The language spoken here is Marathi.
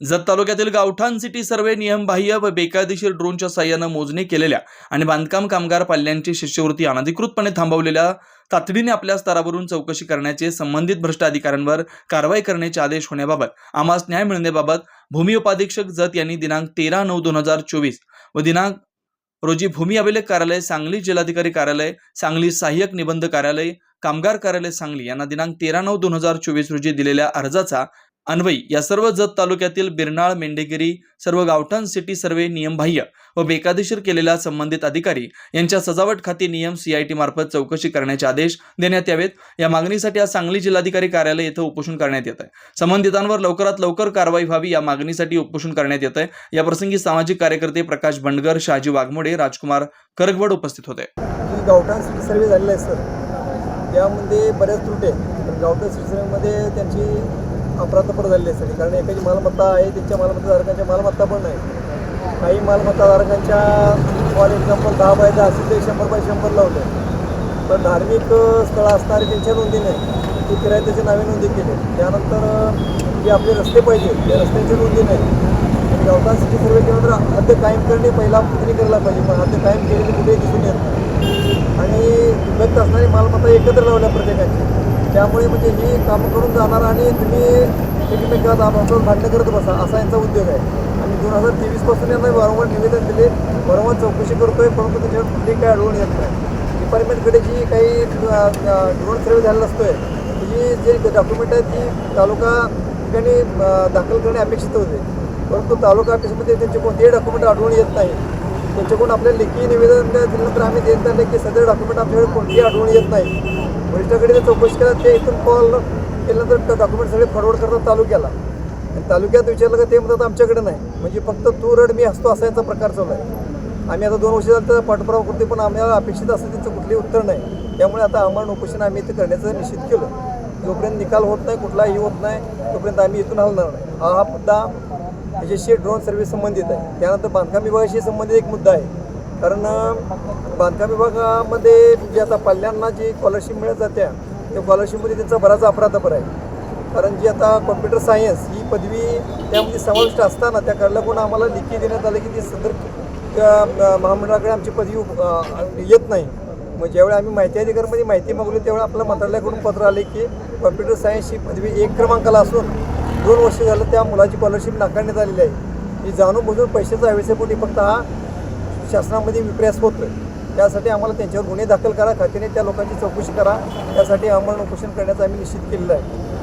जत तालुक्यातील गावठाण सिटी सर्वे नियमबाह्य व बेकायदेशीर ड्रोनच्या साह्यानं मोजणी केलेल्या आणि बांधकाम कामगार पाल्यांची शिष्यवृत्ती अनधिकृतपणे थांबवलेल्या तातडीने आपल्या स्तरावरून चौकशी करण्याचे संबंधित भ्रष्ट अधिकाऱ्यांवर कारवाई करण्याचे आदेश होण्याबाबत आम्हास न्याय मिळण्याबाबत भूमी उपाधीक्षक जत यांनी दिनांक तेरा नऊ दोन हजार चोवीस व दिनांक रोजी भूमी अभिलेख कार्यालय सांगली जिल्हाधिकारी कार्यालय सांगली सहाय्यक निबंध कार्यालय कामगार कार्यालय सांगली यांना दिनांक तेरा नऊ दोन हजार चोवीस रोजी दिलेल्या अर्जाचा अन्वयी या सर्व जत तालुक्यातील बिरनाळ मेंढेगिरी सर्व गावठाण सिटी सर्वे नियमबाह्य व बेकायदेशीर केलेल्या संबंधित अधिकारी यांच्या सजावट खाती नियम सीआयटी मार्फत चौकशी करण्याचे आदेश देण्यात यावेत. या मागणीसाठी आज सांगली जिल्हाधिकारी कार्यालय येथे उपोषण करण्यात येत आहे संबंधितांवर लवकरात लवकर कारवाई व्हावी या मागणीसाठी उपोषण करण्यात येत आहे या प्रसंगी सामाजिक कार्यकर्ते प्रकाश बंडगर शहाजी वाघमोडे राजकुमार करगवड उपस्थित होते. गावठाण सिटी सर्वे झालेला आहे सर त्यामध्ये बऱ्याच त्रुटी आहेत. गावठाण सिटी सर्वेमध्ये त्यांची अपराधपर झालेली आहे कारण एकाची मालमत्ता आहे त्यांच्या मालमत्ताधारकांच्या मालमत्ता पण नाही. काही मालमत्ताधारकांच्या फॉर एक्झाम्पल दहा बाय दहा असेल ते शंभर बाय शंभर लावले. पण धार्मिक स्थळं असणारे त्यांच्या नोंदी नाही. ते किरायत्याच्या नावे नोंदी केले. त्यानंतर जे आपले रस्ते पाहिजे त्या रस्त्यांची नोंदी नाही. आणि गावठाण सिटी सर्वे केलं तर हद्द कायम करणे पहिला त्यांनी करायला पाहिजे पण हद्द कायम केलेली कुठेही दिसून येत नाही. आणि व्यक्त असणारी मालमत्ता एकत्र लावल्या प्रत्येकाची. त्यामुळे म्हणजे ही कामं करून जाणार आणि तुम्ही एकमेकात आपसात भांडणं करत बसा असा यांचा उद्योग आहे. आणि दोन हजार तेवीसपासून यांना वारंवार निवेदन दिले वारंवार चौकशी करतोय परंतु त्याच्यावर कुठली काय आढळून येत नाही. डिपार्टमेंटकडे जी काही ड्रोन सर्वे झालेला असतोय ही जे डॉक्युमेंट आहे ती तालुका ठिकाणी दाखल करणे अपेक्षित होते. परंतु तालुका ऑफिसमध्ये त्यांचे कोणतेही डॉक्युमेंट आढळून येत नाही. त्यांच्याकडून आपल्याला लेखी निवेदन दिल्यानंतर आम्ही देत नाही की सदर डॉक्युमेंट आमच्याकडे कोणतीही आढळून येत नाही. वरिष्ठाकडे ते चौकशी केला ते इथून कॉल केल्यानंतर डॉक्युमेंट सगळे फॉरवर्ड करतात तालुक्याला. आणि तालुक्यात विचारलं का ते म्हणतात आमच्याकडे नाही. म्हणजे फक्त तू रड मी असतो असा यांचा प्रकार चालू आहे. आम्ही आता दोन वर्ष झालं तर पाठपुरावा करतो पण आम्हाला अपेक्षित असं त्यांचं कुठलंही उत्तर नाही. त्यामुळे आता आम्हाला उपोषण आम्ही इथं करण्याचं निश्चित केलं. जोपर्यंत निकाल होत नाही कुठलाही होत नाही तोपर्यंत आम्ही इथून हलणार नाही. हा हा मुद्दा ह्याच्याशी ड्रोन सर्व्हिस संबंधित आहे. त्यानंतर बांधकाम विभागाशी संबंधित एक मुद्दा आहे. कारण बांधकाम विभागामध्ये जे आता पाल्यांना जी स्कॉलरशिप मिळत जात्या त्या स्कॉलरशिपमध्ये त्यांचा बराच अपराधपर आहे. कारण जी आता कॉम्प्युटर सायन्स ही पदवी त्यामध्ये समाविष्ट असताना त्या कारणाकडून आम्हाला लिखी देण्यात आलं की ती सदर त्या, महामंडळाकडे आमची पदवी येत नाही. मग ज्यावेळी आम्ही माहिती अधिकारमध्ये माहिती मागवली त्यावेळी आपल्या मंत्रालयाकडून पत्र आले की कॉम्प्युटर सायन्स ही पदवी एक क्रमांकाला असून दोन वर्ष झालं त्या मुलाची स्कॉलरशिप नाकारण्यात आलेली आहे. ही जाणून बुजून पैशाचा हवेसेपोटी फक्त हा शासनामध्ये विप्रयास होतोय. त्यासाठी आम्हाला त्यांच्यावर गुन्हे दाखल करा खात्याने त्या लोकांची चौकशी करा. त्यासाठी आम्हाला उपोषण करण्याचं आम्ही निश्चित केलेलं आहे.